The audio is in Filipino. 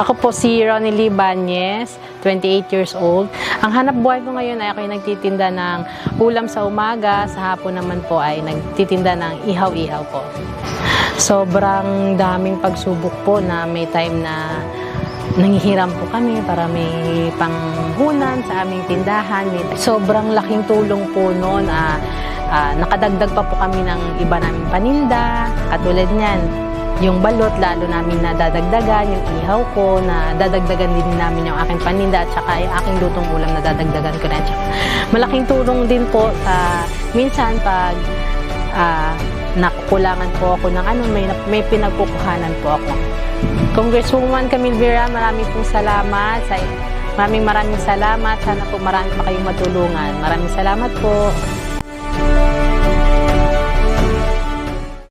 Ako po si Ronnie Lee Banyes, 28 years old. Ang hanap buhay ko ngayon ay ako'y nagtitinda ng ulam sa umaga, sa hapon naman po ay nagtitinda ng ihaw-ihaw po. Sobrang daming pagsubok po na may time na nangihiram po kami para may panghunan sa aming tindahan. Sobrang laking tulong po noon. ah, ah, nakadagdag pa po kami ng iba naming paninda. Katulad niyan, yung balot, lalo namin nadadagdagan, yung ihaw ko, na dadagdagan din namin yung aking paninda at saka yung aking lutong ulam na dadagdagan ko na. At saka, malaking tulong din po sa minsan pag ah, nakukulangan po ako ng ano, may, may pinagkukuhanan po ako. Congresswoman Camille Vera, maraming pong salamat. Sa, maraming maraming salamat. Sana po marami pa kayong matulungan. Maraming salamat po.